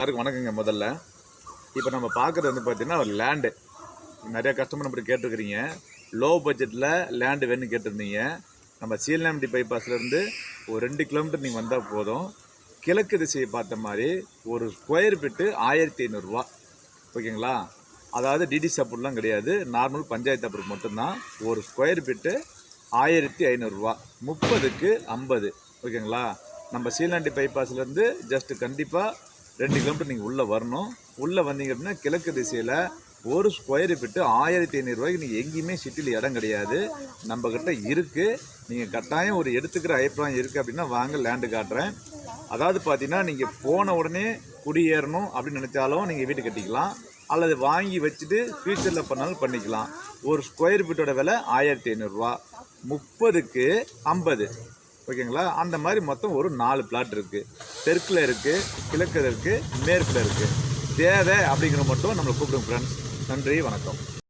எல்லாருக்கும் வணக்கங்க முதல்ல? இப்போ நம்ம பார்க்குறது வந்து பார்த்திங்கன்னா ஒரு லேண்டு நிறையா கஸ்டமர் நம்பர் கேட்டிருக்கிறீங்க. லோ பட்ஜெட்டில் லேண்டு வேணும்னு கேட்டிருந்தீங்க. நம்ம சீலநாமட்டி பைபாஸ்லேருந்து ஒரு ரெண்டு கிலோமீட்டர் நீங்கள் வந்தால் போதும். கிழக்கு திசையை பார்த்த மாதிரி ஒரு ஸ்கொயர் ஃபீட்டு ஆயிரத்தி ஐநூறுரூவா ஓகேங்களா? அதாவது டிடி சப்போர்ட்லாம் கிடையாது. நார்மல் பஞ்சாயத்து அப்புறம் மட்டும்தான். ஒரு ஸ்கொயர் ஃபீட்டு ஆயிரத்தி ஐநூறுரூவா முப்பதுக்கு ஐம்பது. ஓகேங்களா? நம்ம சீலாண்டி பைபாஸ்லேருந்து ஜஸ்ட்டு கண்டிப்பாக ரெண்டு கிலோமீட்டர் நீங்கள் உள்ளே வரணும். உள்ளே வந்தீங்க அப்படின்னா கிழக்கு திசையில் ஒரு ஸ்கொயர் ஃபீட்டு ஆயிரத்தி ஐநூறுரூவாய்க்கு நீங்கள் எங்கேயுமே சிட்டியில் இடம் கிடையாது. நம்மக்கிட்ட இருக்குது நீங்கள் கட்டாயம் ஒரு எடுத்துக்கிற அபிப்பிராயம் இருக்குது அப்படின்னா வாங்க லேண்டு காட்டுறேன். அதாவது பார்த்தீங்கன்னா நீங்கள் போன உடனே குடியேறணும் அப்படின்னு நினச்சாலும் நீங்கள் வீடு கட்டிக்கலாம். அல்லது வாங்கி வச்சுட்டு ஃப்யூச்சரில் பண்ணாலும் பண்ணிக்கலாம். ஒரு ஸ்கொயர் ஃபீட்டோட விலை ஆயிரத்தி ஐநூறுரூவா முப்பதுக்கு ஐம்பது. ஓகேங்களா? அந்த மாதிரி மொத்தம் ஒரு நாலு பிளாட் இருக்குது தெற்கில் இருக்குது கிழக்கில் இருக்குது மேற்கில் இருக்குது தேவை அப்படிங்கிற மட்டும் நம்மளை கூப்பிடுங்க ஃப்ரெண்ட்ஸ் நன்றி வணக்கம்.